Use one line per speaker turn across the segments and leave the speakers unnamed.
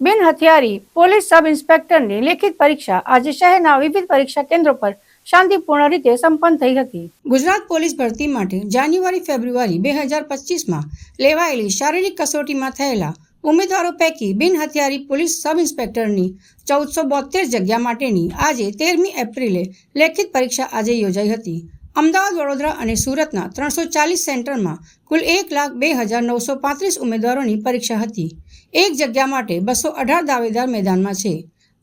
બિન હથિયારી, police sub ઇન્સ્પેક્ટરની લેખિત પરીક્ષા આજે શહેરના વિવિધ પરીક્ષા કેન્દ્રો પર શાંતિપૂર્ણ રીતે સંપન્ન થઈ હતી. ગુજરાત પોલીસ ભરતી માટે જાન્યુઆરી ફેબ્રુઆરી બે હજાર પચીસમાં લેવાયેલી શારીરિક કસોટીમાં થયેલા ઉમેદવારો પૈકી બિન હથિયારી પોલીસ સબ ઇન્સ્પેક્ટરની ચૌદસો બોતેર જગ્યા માટેની આજે તેરમી એપ્રિલે લેખિત પરીક્ષા આજે યોજાઈ હતી. અમદાવાદ, વડોદરા અને સુરતના ત્રણસો ચાલીસ સેન્ટરમાં કુલ એક લાખ બે હજાર નવસો પાંત્રીસ ઉમેદવારોની પરીક્ષા હતી. એક જગ્યા માટે બસો અઢાર દાવેદાર મેદાનમાં છે.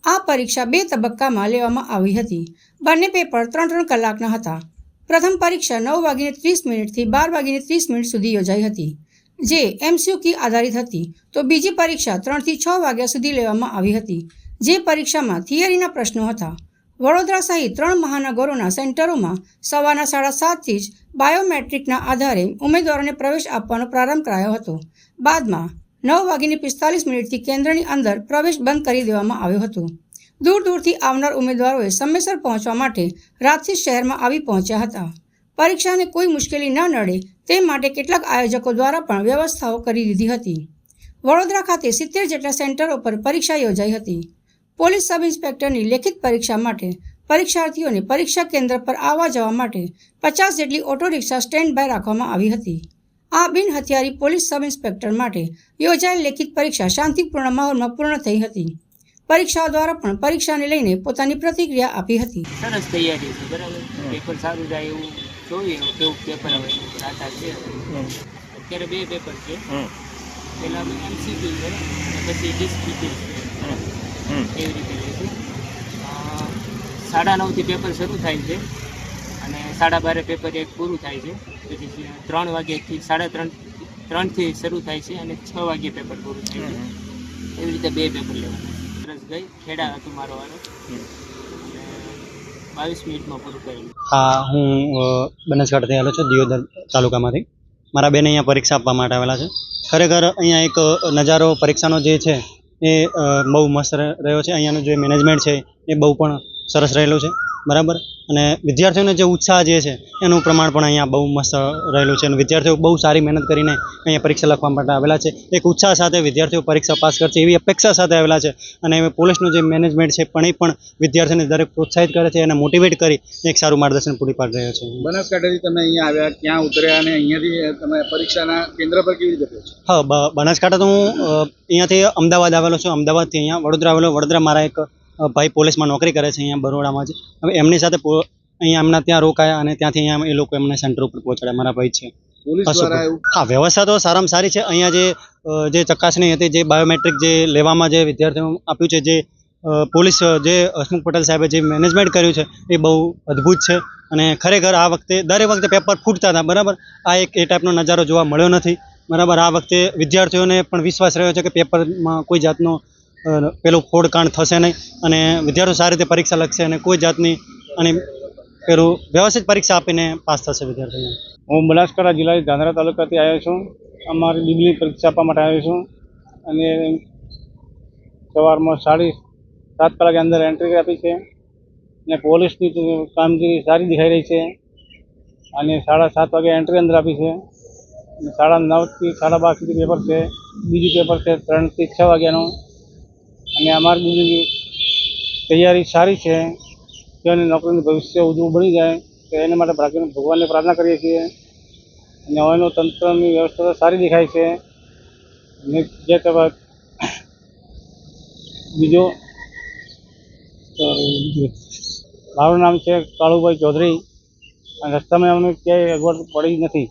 આ પરીક્ષા બે તબક્કામાં લેવામાં આવી હતી. બંને પેપર ત્રણ ત્રણ કલાકના હતા. પ્રથમ પરીક્ષા નવ વાગીને ત્રીસ મિનિટથી બાર વાગીને ત્રીસ મિનિટ સુધી યોજાઈ હતી. જે એમસીક્યુ આધારિત હતી. તો બીજી પરીક્ષા ત્રણથી છ વાગ્યા સુધી લેવામાં આવી હતી. જે પરીક્ષામાં થિયરીના પ્રશ્નો હતા. વડોદરા સહિત ત્રણ મહાનગરોના સેન્ટરોમાં સવારના સાડા સાતથી જ બાયોમેટ્રિકના આધારે ઉમેદવારોને પ્રવેશ આપવાનો પ્રારંભ કરાયો હતો. બાદમાં નવ વાગીને પિસ્તાલીસ મિનિટથી કેન્દ્રની અંદર પ્રવેશ બંધ કરી દેવામાં આવ્યો હતો. દૂર દૂરથી આવનાર ઉમેદવારોએ સમયસર પહોંચવા માટે રાતથી શહેરમાં આવી પહોંચ્યા હતા. પરીક્ષાને કોઈ મુશ્કેલી ન નડે તે માટે કેટલાક આયોજકો દ્વારા પણ વ્યવસ્થાઓ કરી દીધી હતી. વડોદરા ખાતે સિત્તેર જેટલા સેન્ટરો પર પરીક્ષા યોજાઈ હતી. પોલીસ સબ ઇન્સ્પેક્ટરની લેખિત પરીક્ષા માટે પરીક્ષાર્થીઓને પરીક્ષા કેન્દ્ર પર આવવા જવા માટે પચાસ જેટલી ઓટો રિક્ષા સ્ટેન્ડ બાય રાખવામાં આવી હતી. આ બિન હથિયારી પોલીસ સબ ઇન્સ્પેક્ટર માટે યોજાયેલ લેખિત પરીક્ષા શાંતિપૂર્ણ માહોલમાં પૂર્ણ થઈ હતી. પરીક્ષાઓ દ્વારા પણ પરીક્ષાને લઈને પોતાની પ્રતિક્રિયા આપી હતી.
સરસ તૈયારી છે બરાબર? પેપર સારું જાય એવું જોઈએ કેવું પેપર આવે છે અત્યારે બે પેપર છે. પહેલાં એમસીક્યુ છે પછી ડિસ્ક્રિપ્ટિવ છે. એવી રીતે લઈશું સાડા નવથી પેપર શરૂ થાય છે અને સાડા બારે પેપર એક પૂરું થાય છે. ત્રણ વાગ્યાથી સાડા ત્રણ ત્રણથી શરૂ થાય છે અને છ વાગ્યે પેપર પૂરું થાય છે. એવી રીતે બે પેપર લેવાના. સરસ ગઈ. ખેડા હતું મારો વાળો બાવીસ મિનિટમાં પૂરું કર્યું.
હા હું બનાસકાંઠાથી આવેલો છું દિયોદર તાલુકામાંથી. મારા બેન અહીંયા પરીક્ષા આપવા માટે આવેલા છે. ખરેખર અહીંયા એક નજારો પરીક્ષાનો જે છે એ બહુ મસ્ત રહે- રહ્યો છે. અહીંયાનું જે મેનેજમેન્ટ છે એ બહુ પણ સરસ રહેલું છે. બરાબર? અને વિદ્યાર્થીઓનો જે ઉત્સાહ જે છે એનું પ્રમાણ પણ અહીંયા બહુ મસ્ત રહેલું છે અને વિદ્યાર્થીઓ બહુ સારી મહેનત કરીને અહીંયા પરીક્ષા લખવા માટે આવેલા છે. એક ઉત્સાહ સાથે વિદ્યાર્થીઓ પરીક્ષા પાસ કરશે એવી અપેક્ષા સાથે આવેલા છે અને પોલીસનું જે મેનેજમેન્ટ છે પણ એ પણ વિદ્યાર્થીઓને દરેક પ્રોત્સાહિત કરે છે અને મોટિવેટ કરી એક સારું માર્ગદર્શન પૂરી પાડી રહ્યો છે.
બનાસકાંઠાથી તમે અહીંયા આવ્યા ક્યાં ઉતર્યા અને અહીંયાથી તમે પરીક્ષાના કેન્દ્ર પર કેવી રીતે પહોંચ્યા?
હા બનાસકાંઠા તો હું અહીંયાથી અમદાવાદ આવેલો છું. અમદાવાદથી અહીંયા વડોદરા આવેલો. વડોદરા મારા એક ભાઈ પોલીસમાં નોકરી કરે છે અહીંયા બરોડામાં જ. હવે એમની સાથે અહીંયા એમના ત્યાં રોકાયા અને ત્યાંથી અહીંયા એ લોકો એમને સેન્ટર ઉપર પહોંચાડ્યા મારા ભાઈ છે. હા વ્યવસ્થા તો સારામાં સારી છે. અહીંયા જે જે ચકાસણી હતી જે બાયોમેટ્રિક જે લેવામાં જે વિદ્યાર્થીઓ આપ્યું છે જે પોલીસ જે હસમુખ પટેલ સાહેબે જે મેનેજમેન્ટ કર્યું છે એ બહુ અદ્ભુત છે. અને ખરેખર આ વખતે દરેક વખતે પેપર ફૂટતા હતા બરાબર? આ એક એ ટાઈપનો નજારો જોવા મળ્યો નથી. બરાબર? આ વખતે વિદ્યાર્થીઓને પણ વિશ્વાસ રહ્યો છે કે પેપરમાં કોઈ જાતનો પેલું ફોડકાંડ થશે નહીં અને વિદ્યાર્થીઓ સારી રીતે પરીક્ષા લખશે અને કોઈ જાતની અને પેલું વ્યવસ્થિત પરીક્ષા આપીને પાસ થશે વિદ્યાર્થીઓ.
હું બનાસકાંઠા જિલ્લા ધાંધરા તાલુકાથી આવ્યો છું. અમારી ડિગ્રી પરીક્ષા આપવા માટે આવ્યો છું. અને સવારમાં સાડી સાત કલાકે અંદર એન્ટ્રી આપી છે. અને પોલીસની કામગીરી સારી દેખાઈ રહી છે. અને સાડા સાત વાગે એન્ટ્રી અંદર આપી છે. સાડા નવથી સાડા બાર સુધી પેપર છે. બીજું પેપર છે ત્રણથી છ વાગ્યાનું. અને અમારી બીજી તૈયારી સારી છે. કે અને નોકરીનું ભવિષ્ય ઉજળું બની જાય, તો એના માટે ભાગ્યને ભગવાનને પ્રાર્થના કરીએ છીએ. અને હવેનું તંત્રની વ્યવસ્થા સારી દેખાય છે. અને જે કહેવાય બીજો મારું નામ છે કાળુભાઈ ચૌધરી. અને રસ્તામાં અમને ક્યાંય અગવડ પડી નથી.